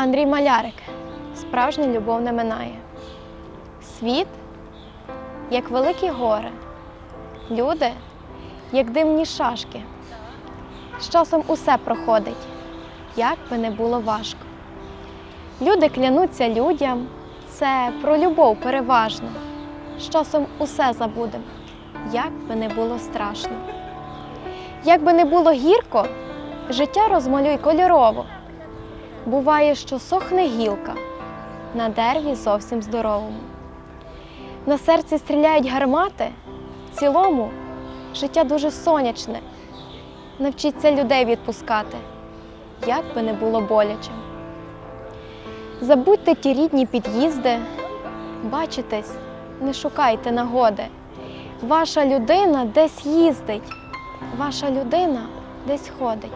Андрій Малярик. Справжня любов не минає. Світ як великі гори. Люди як димні шашки. З часом усе проходить, як би не було важко. Люди клянуться людям, це про любов переважно. З часом усе забудем, як би не було страшно. Як би не було гірко, життя розмалюй кольорово. Буває, що сохне гілка на дереві зовсім здоровому. На серці стріляють гармати, в цілому життя дуже сонячне. Навчіться людей відпускати, як би не було боляче. Забудьте ті рідні під'їзди, бачитесь, не шукайте нагоди. Ваша людина десь їздить, ваша людина десь ходить.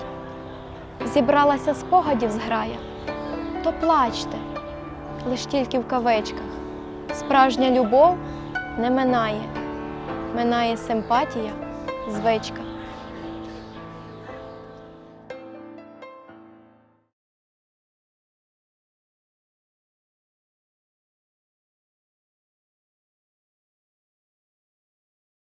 Зібралася спогадів зграя, то плачте, лиш тільки в кавичках. Справжня любов не минає, минає симпатія, звичка.